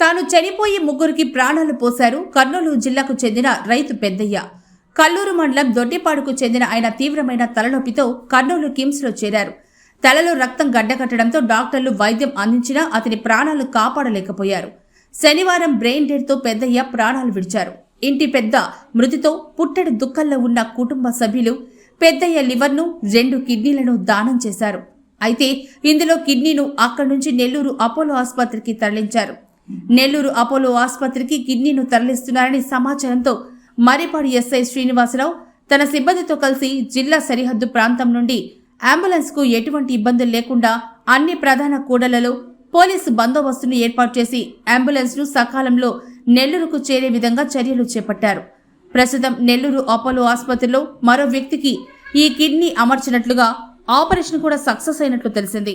తాను చనిపోయి ముగ్గురికి ప్రాణాలు పోశారు. కర్నూలు జిల్లాకు చెందిన రైతు పెద్దయ్య. కల్లూరు మండలం దొడ్డిపాడుకు చెందిన ఆయన తీవ్రమైన తలనొప్పితో కర్నూలు కిమ్స్లో చేరారు. తలలో రక్తం గడ్డకట్టడంతో డాక్టర్లు వైద్యం అందించినా అతని ప్రాణాలు కాపాడలేకపోయారు. శనివారం బ్రెయిన్ డెడ్తో పెద్దయ్య ప్రాణాలు విడిచారు. ఇంటి పెద్ద మృతితో పుట్టడి దుఃఖంలో ఉన్న కుటుంబ సభ్యులు పెద్దయ్య లివర్ను రెండు కిడ్నీలను దానం చేశారు. అయితే ఇందులో కిడ్నీను అక్కడి నుంచి నెల్లూరు అపోలో ఆసుపత్రికి తరలించారు. నెల్లూరు అపోలో ఆసుపత్రికి కిడ్నీను తరలిస్తున్నారని సమాచారంతో మరిపాడు ఎస్ఐ శ్రీనివాసరావు తన సిబ్బందితో కలిసి జిల్లా సరిహద్దు ప్రాంతం నుండి అంబులెన్స్కు ఎటువంటి ఇబ్బందులు లేకుండా అన్ని ప్రధాన కూడలలో పోలీసు బందోబస్తును ఏర్పాటు చేసి అంబులెన్స్ను సకాలంలో నెల్లూరుకు చేరే విధంగా చర్యలు చేపట్టారు. ప్రస్తుతం నెల్లూరు అపోలో ఆసుపత్రిలో మరో వ్యక్తికి ఈ కిడ్నీ అమర్చినట్లుగా ఆపరేషన్ కూడా సక్సెస్ అయినట్లు తెలిసింది.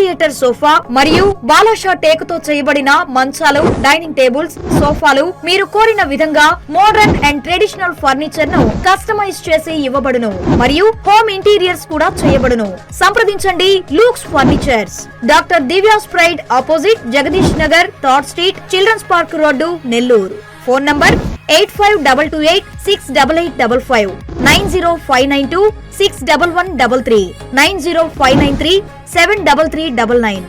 theatre sofa మరియు బాలాషా టేకుతో చేయబడిన మంచాలు డైనింగ్ టేబుల్స్ సోఫాలు మీరు కోరిన విధంగా మోడర్న్ అండ్ ట్రెడిషనల్ ఫర్నిచర్ను కస్టమైజ్ చేసి ఇవ్వబడును మరియు హోమ్ ఇంటీరియర్స్ కూడా చేయబడును. సంప్రదించండి Looks furnitures. Doctor Divya's pride opposite Jagadish Nagar third street children's park road Nellore. Phone number eight five double two eight six double eight double five nine zero five nine two six double one double three nine zero five nine three seven double three double nine